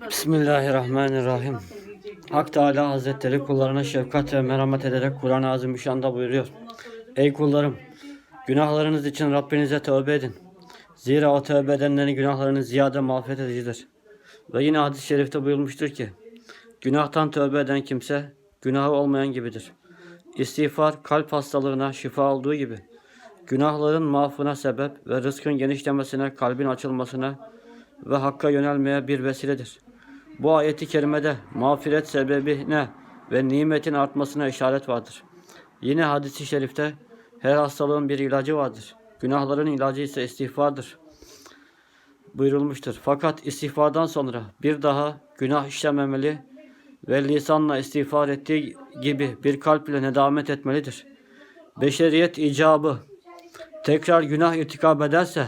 Bismillahirrahmanirrahim. Hak Teala Hazretleri kullarına şefkat ve merhamet ederek Kur'an-ı Azimüşşan'da buyuruyor. Ey kullarım! Günahlarınız için Rabbinize tövbe edin. Zira o tövbe edenlerin günahlarını ziyade mağfiret edicidir. Ve yine hadis-i şerifte buyurmuştur ki, Günahtan tövbe eden kimse, günahı olmayan gibidir. İstiğfar, kalp hastalığına şifa olduğu gibi, günahların mağfına sebep ve rızkın genişlemesine, kalbin açılmasına ve hakka yönelmeye bir vesiledir. Bu ayeti kerimede mağfiret sebebine ve nimetin artmasına işaret vardır. Yine hadisi şerifte her hastalığın bir ilacı vardır. Günahların ilacı ise istiğfardır buyurulmuştur. Fakat istiğfardan sonra bir daha günah işlememeli ve lisanla istiğfar ettiği gibi bir kalp ile nedamet etmelidir. Beşeriyet icabı tekrar günah irtikab ederse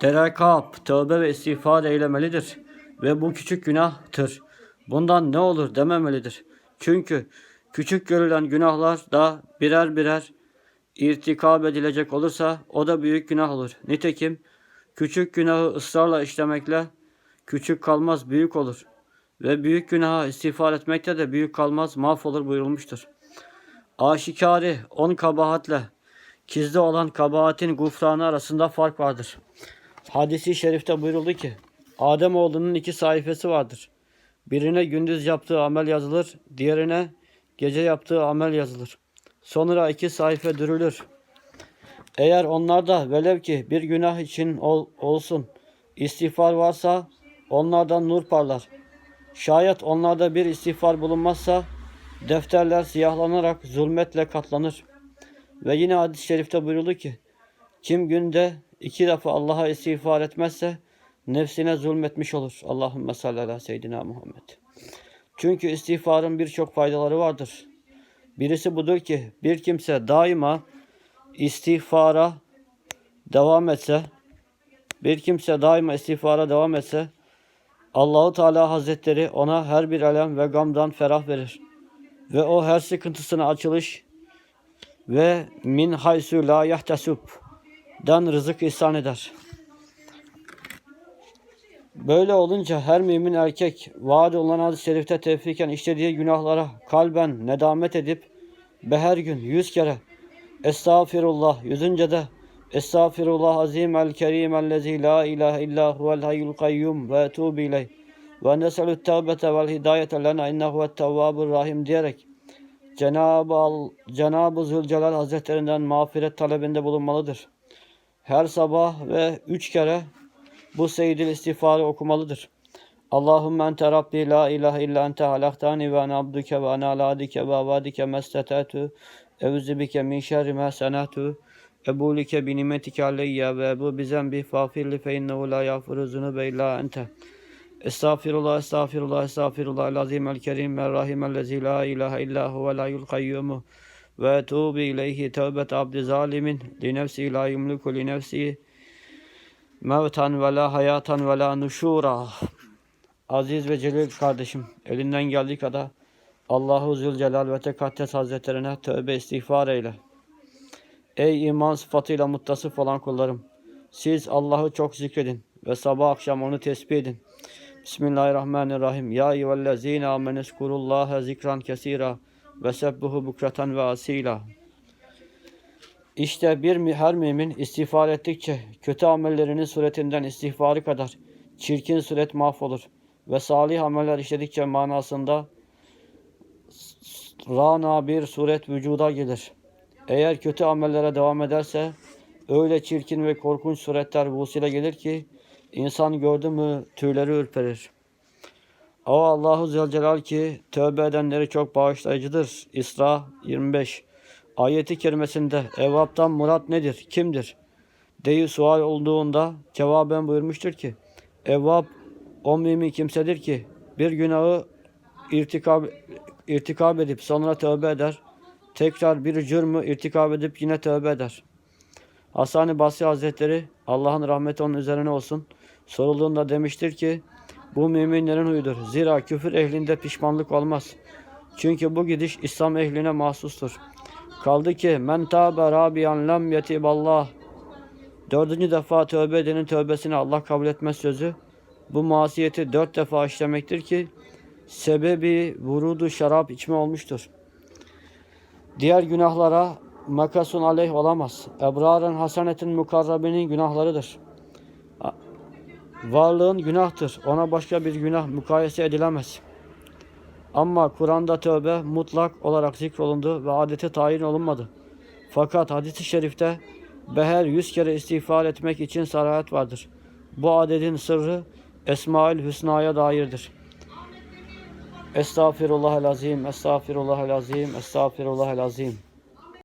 derekab, tövbe ve istiğfar eylemelidir. Ve bu küçük günahtır. Bundan ne olur dememelidir. Çünkü küçük görülen günahlar da birer birer irtikab edilecek olursa o da büyük günah olur. Nitekim küçük günahı ısrarla işlemekle küçük kalmaz büyük olur. Ve büyük günaha istiğfar etmekte de büyük kalmaz mahvolur buyurulmuştur. Aşikari on kabahatle Kizde olan kabahatin gufranı arasında fark vardır. Hadisi şerifte buyuruldu ki, Adem oğlunun iki sayfası vardır. Birine gündüz yaptığı amel yazılır, diğerine gece yaptığı amel yazılır. Sonra iki sayfa dürülür. Eğer onlarda velev ki bir günah için ol, olsun istiğfar varsa onlardan nur parlar. Şayet onlarda bir istiğfar bulunmazsa defterler siyahlanarak zulmetle katlanır.'' Ve yine hadis-i şerifte buyuruldu ki kim günde iki defa Allah'a istiğfar etmezse nefsine zulmetmiş olur. Allahümme salli ala seyyidina Muhammed. Çünkü istiğfarın birçok faydaları vardır. Birisi budur ki bir kimse daima istiğfara devam etse, bir kimse daima istiğfara devam etse, Allahu Teala Hazretleri ona her bir alem ve gamdan ferah verir. Ve o her sıkıntısına açılış, ve min haysu la yahtesub dan rızık ihsan eder. Böyle olunca her mümin erkek vaad olunan hadis-i şerifte tevfiken işlediği günahlara kalben nedamet edip ve her gün yüz kere Estağfirullah yüzünce de Estağfirullah azim el kerim ellezi la ilahe illa huvel hayyul kayyum ve etubu ileyh ve neselü tevbete vel hidayete lena innehu tevvabur rahim diyerek Cenab-ı Cenab-ı Zülcelal Hazretlerinden mağfiret talebinde bulunmalıdır. Her sabah ve üç kere bu seyyidil istiğfarı okumalıdır. Allahümme ente Rabbi la ilahe illa ente halaktani ve ana abduke ve ana aladike ve avadike mestetatu evzibike min şerri ma senatu nimetike aleyye ve ebu bizem bi fafirli fe innehu la yağfiru zunube illa ente. Estağfirullah, estağfirullah, estağfirullah, lazim el kerim, el rahim, ellezi la ilahe illa huvel hayyul kayyumu ve etubu ileyhi tevbet abdi zalimin li nefsi la yumliku li nefsi mevtan ve la hayatan ve la nuşura. Aziz ve celil kardeşim, elinden geldiği kadar Allahu Zülcelal ve Tekaddes Hazretlerine tövbe istiğfar eyle. Ey iman sıfatıyla muttasıf olan kullarım, siz Allah'ı çok zikredin ve sabah akşam onu tesbih edin. Bismillahirrahmanirrahim. Ya eyyühellezine ameneskurullaha zikran kesira ve sebbuhu bukratan ve asila. İşte bir her mümin istiğfar ettikçe kötü amellerinin suretinden istiğfarı kadar çirkin suret mahvolur ve salih ameller işledikçe manasında rana bir suret vücuda gelir. Eğer kötü amellere devam ederse öyle çirkin ve korkunç suretler vusile gelir ki İnsan gördü mü tüyleri ürperir. O Allahu Zülcelal ki tövbe edenleri çok bağışlayıcıdır. İsra 25 Ayeti kerimesinde evaptan murat nedir, kimdir? Deyi sual olduğunda cevaben buyurmuştur ki Evvab o mümin kimsedir ki bir günahı irtikab, irtikab edip sonra tövbe eder. Tekrar bir cürmü irtikab edip yine tövbe eder. Hasan-ı Basri Hazretleri Allah'ın rahmeti onun üzerine olsun. Sorulduğunda demiştir ki bu müminlerin huyudur. Zira küfür ehlinde pişmanlık olmaz. Çünkü bu gidiş İslam ehline mahsustur. Kaldı ki men tâbe rabiyan lem yetiballah. Dördüncü defa tövbe edenin tövbesini Allah kabul etmez sözü bu masiyeti dört defa işlemektir ki sebebi vurudu şarap içme olmuştur. Diğer günahlara makasun aleyh olamaz. Ebrarın hasanetin mukarrabinin günahlarıdır. Varlığın günahtır. Ona başka bir günah mukayese edilemez. Ama Kur'an'da tövbe mutlak olarak zikrolundu ve adeti tayin olunmadı. Fakat hadis-i şerifte beher yüz kere istiğfar etmek için sarayet vardır. Bu adetin sırrı Esmaül Hüsna'ya dairdir. Estağfirullahel azim, estağfirullahel azim, estağfirullahel azim.